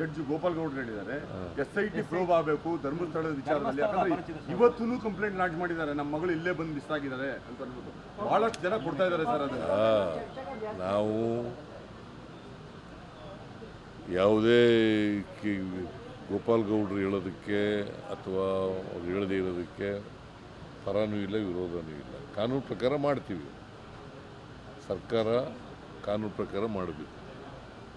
Judge Gopal ಗೌಡ್ರು ಹೇಳಿದ್ದಾರೆ. S I T probe ಆಗಬೇಕು ಧರ್ಮಸ್ಥಳದ ವಿಚಾರದಲ್ಲಿ. ಯಾಕಂದ್ರೆ ಇವತ್ತೂ ಕಂಪ್ಲೇಂಟ್ ಲಾಂಚ್ ಮಾಡಿದ್ದಾರೆ. ನಮ್ಮ ಮಗಳು ಇಲ್ಲೇ ಬಂದು ಮಿಸ್ ಆಗಿದ್ದಾರೆ ಅಂತ ಅನ್ಬಿಟ್ಟು. ಬಹಳಷ್ಟು ಜನ ಕೊಡ್ತಾ ಇದ್ದಾರೆ ಸರ್ ಅದನ್ನ. ಆ, ನಾವು ಯಾವುದೇ ಗೋಪಾಲ್ ಗೌಡ್ರು ಹೇಳೋದಕ್ಕೆ ಅಥವಾ ಅವ್ರು ಹೇಳದೇ ಇರೋದಕ್ಕೆ ಪರನೂ ಇಲ್ಲ ವಿರೋಧನೂ ಇಲ್ಲ. ಕಾನೂನು ಪ್ರಕಾರ ಮಾಡ್ತೀವಿ. ಸರ್ಕಾರ ಕಾನೂನು ಪ್ರಕಾರ ಮಾಡಬೇಕು.